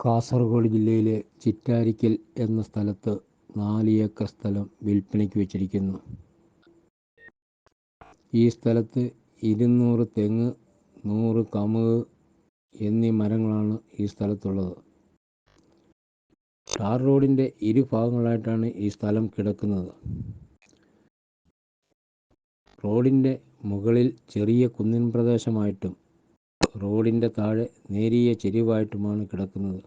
കാസർഗോഡ് ജില്ലയിലെ ചിറ്റാരിക്കൽ എന്ന സ്ഥലത്ത് നാല് ഏക്കർ സ്ഥലം വിൽപ്പനയ്ക്ക് വെച്ചിരിക്കുന്നു. ഈ സ്ഥലത്ത് ഇരുന്നൂറ് തെങ്ങ് നൂറ് കമുക് എന്നീ മരങ്ങളാണ് ഈ സ്ഥലത്തുള്ളത്. ടാർ റോഡിന്റെ ഇരുഭാഗങ്ങളായിട്ടാണ് ഈ സ്ഥലം കിടക്കുന്നത്. റോഡിന്റെ മുകളിൽ ചെറിയ കുന്നിൻ പ്രദേശമായിട്ടും റോഡിന്റെ താഴെ നേരിയ ചെരിവായിട്ടുമാണ് കിടക്കുന്നത്.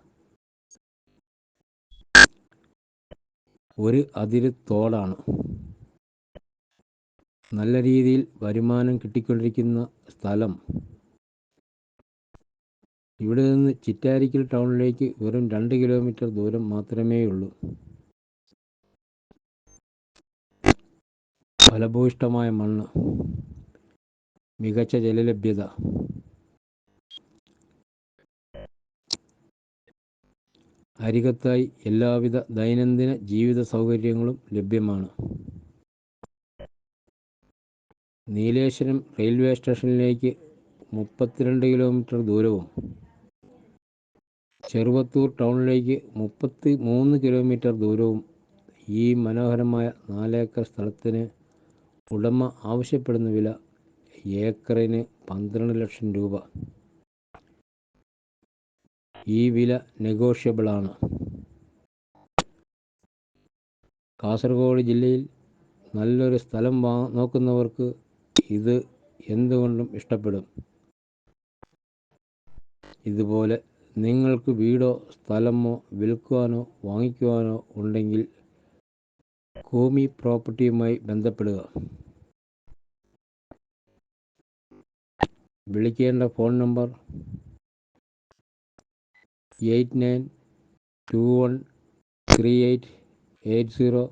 ഒരു അതിര് തോടാണ്. നല്ല രീതിയിൽ വരുമാനം കിട്ടിക്കൊണ്ടിരിക്കുന്ന സ്ഥലം. ഇവിടെ നിന്ന് ചിറ്റാരിക്കൽ ടൗണിലേക്ക് വെറും രണ്ട് കിലോമീറ്റർ ദൂരം മാത്രമേ ഉള്ളൂ ഫലഭൂയിഷ്ടമായ മണ്ണ്. മികച്ച ജലലഭ്യത. അരികത്തായി എല്ലാവിധ ദൈനംദിന ജീവിത സൗകര്യങ്ങളും ലഭ്യമാണ്. നീലേശ്വരം റെയിൽവേ സ്റ്റേഷനിലേക്ക് മുപ്പത്തിരണ്ട് കിലോമീറ്റർ ദൂരവും ചെറുവത്തൂർ ടൗണിലേക്ക് മുപ്പത്തി മൂന്ന് കിലോമീറ്റർ ദൂരവും ഈ മനോഹരമായ നാലേക്കർ സ്ഥലത്തിന് ഉടമ ആവശ്യപ്പെടുന്ന വില ഏക്കറിന് പന്ത്രണ്ട് ലക്ഷം രൂപ. ഈ വില നെഗോഷ്യബിളാണ് കാസർഗോഡ് ജില്ലയിൽ നല്ലൊരു സ്ഥലം വാ നോക്കുന്നവർക്ക് ഇത് എന്തുകൊണ്ടും ഇഷ്ടപ്പെടും. ഇതുപോലെ നിങ്ങൾക്ക് വീടോ സ്ഥലമോ വിൽക്കുവാനോ വാങ്ങിക്കുവാനോ ഉണ്ടെങ്കിൽ കോമി പ്രോപ്പർട്ടിയുമായി ബന്ധപ്പെടുക. വിളിക്കേണ്ട phone number eight nine two one three eight eight zero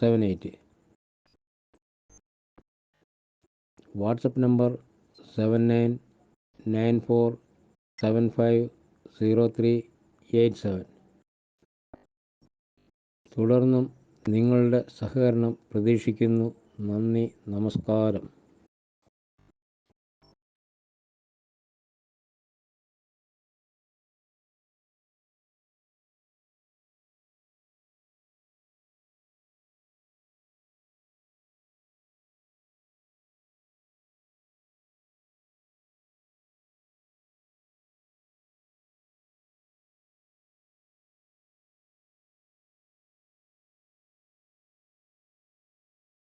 seven eight WhatsApp number seven nine nine four seven five zero three eight seven തുടർന്നും നിങ്ങളുടെ സഹകരണം പ്രതീക്ഷിക്കുന്നു. നന്ദി നമസ്കാരം.